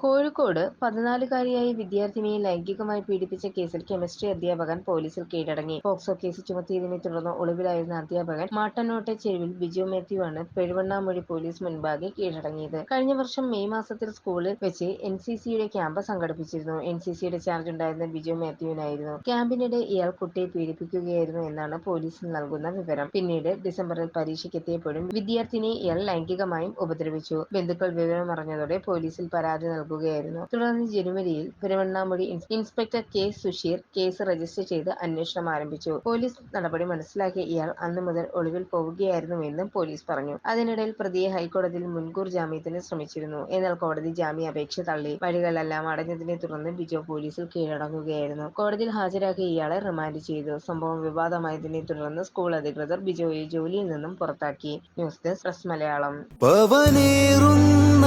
കോഴിക്കോട് പതിനാലുകാരിയായ വിദ്യാർത്ഥിനിയെ ലൈംഗികമായി പീഡിപ്പിച്ച കേസിൽ കെമിസ്ട്രി അധ്യാപകൻ പോലീസിൽ കീഴടങ്ങി. പോക്സോ കേസ് ചുമത്തിയതിനെ തുടർന്ന് ഒളിവിലായിരുന്ന അധ്യാപകൻ മാട്ടനോട്ടെ ചെരുവിൽ ബിജു മാത്യു ആണ് പെരുവണ്ണാമൊഴി പോലീസ് മുൻപാകെ കീഴടങ്ങിയത്. കഴിഞ്ഞ വർഷം മെയ് മാസത്തിൽ സ്കൂളിൽ വെച്ച് എൻ സി സിയുടെ ക്യാമ്പ് സംഘടിപ്പിച്ചിരുന്നു. എൻ സി സിയുടെ ചാർജ് ഉണ്ടായിരുന്ന ബിജു മാത്യുവിനായിരുന്നു. ക്യാമ്പിനിടെ ഇയാൾ കുട്ടിയെ പീഡിപ്പിക്കുകയായിരുന്നു എന്നാണ് പോലീസിൽ നൽകുന്ന വിവരം. പിന്നീട് ഡിസംബറിൽ പരീക്ഷയ്ക്കെത്തിയപ്പോഴും വിദ്യാർത്ഥിനിയെ ഇയാൾ ലൈംഗികമായും ഉപദ്രവിച്ചു. ബന്ധുക്കൾ വിവരമറിഞ്ഞതോടെ പോലീസിൽ പരാതി നൽകുകയായിരുന്നു. തുടർന്ന് ജനുവരിയിൽ Peruvannamuzhi inspector K Susheer case register ചെയ്ത് അന്വേഷണം ആരംഭിച്ചു. പോലീസ് നടപടി മനസ്സിലാക്കിയ ഇയാൾ അന്നു മുതൽ ഒളിവിൽ പോവുകയായിരുന്നുവെന്നും പോലീസ് പറഞ്ഞു. അതിനിടയിൽ പ്രതിയെ ഹൈക്കോടതിയിൽ മുൻകൂർ ജാമ്യത്തിന് ശ്രമിച്ചിരുന്നു. എന്നാൽ കോടതി ജാമ്യാപേക്ഷ തള്ളി. വഴികളെല്ലാം അടഞ്ഞതിനെ തുടർന്ന് ബിജോ പോലീസിൽ കീഴടങ്ങുകയായിരുന്നു. കോടതിയിൽ ഹാജരാക്കിയ ഇയാളെ റിമാൻഡ് ചെയ്തു. സംഭവം വിവാദമായതിനെ തുടർന്ന് സ്കൂൾ അധികൃതർ ബിജോയെ ജോലിയിൽ നിന്നും പുറത്താക്കി. News desk press Malayalam. പവനേറുന്ന